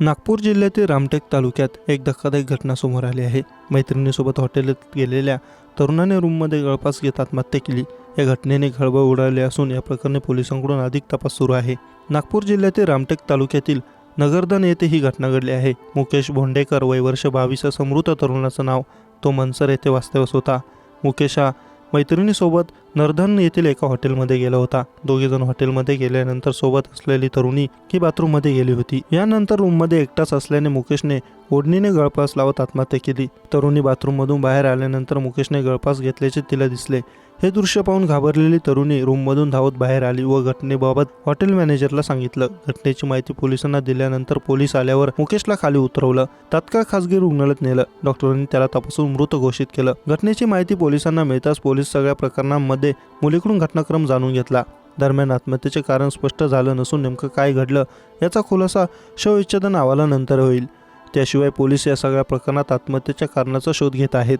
नागपूर जिल्ह्यातील रामटेक तालुक्यात एक धक्कादायक घटना समोर आली आहे. मैत्रिणीसोबत हॉटेलात गेलेल्या तरुणाने रूममध्ये गळफास घेत आत्महत्या केली. या घटनेने खळबळ उडाली असून या प्रकरणी पोलिसांकडून अधिक तपास सुरू आहे. नागपूर जिल्ह्यातील रामटेक तालुक्यातील नगरधन येथे ही घटना घडली आहे. मुकेश भोंडेकर वय वर्ष बावीस समृद्ध मृत तरुणाचं नाव तो मनसर येथे वास्तव्यास होता. मुकेश हा मैत्रिणीसोबत नर्धन येथील एका हॉटेलमध्ये गेला होता. दोघेजण हॉटेलमध्ये गेल्यानंतर सोबत असलेली तरुणी ही बाथरूममध्ये गेली होती. यानंतर रूममध्ये एकटाच असल्याने मुकेशने ओढणीने गळफास लावत आत्महत्या केली. तरुणी बाथरूममधून बाहेर आल्यानंतर मुकेशने गळफास घेतल्याचे तिला दिसले. हे दृश्य पाहून घाबरलेली तरुणी रूममधून धावत बाहेर आली व घटनेबाबत हॉटेल मॅनेजरला सांगितलं. घटनेची माहिती पोलिसांना दिल्यानंतर पोलीस आल्यावर मुकेशला खाली उतरवलं. तात्काळ खासगी रुग्णालयात नेलं. डॉक्टरांनी त्याला तपासून मृत घोषित केलं. घटनेची माहिती पोलिसांना मिळताच पोलीस सगळ्या प्रकरणांमध्ये मुलीकडून घटनाक्रम जाणून घेतला. दरम्यान आत्महत्येचे कारण स्पष्ट झालं नसून नेमकं काय घडलं याचा खुलासा शवविच्छेदन अहवालानंतर होईल. त्याशिवाय पोलीस या सगळ्या प्रकरणात आत्महत्येच्या कारणाचा शोध घेत आहेत.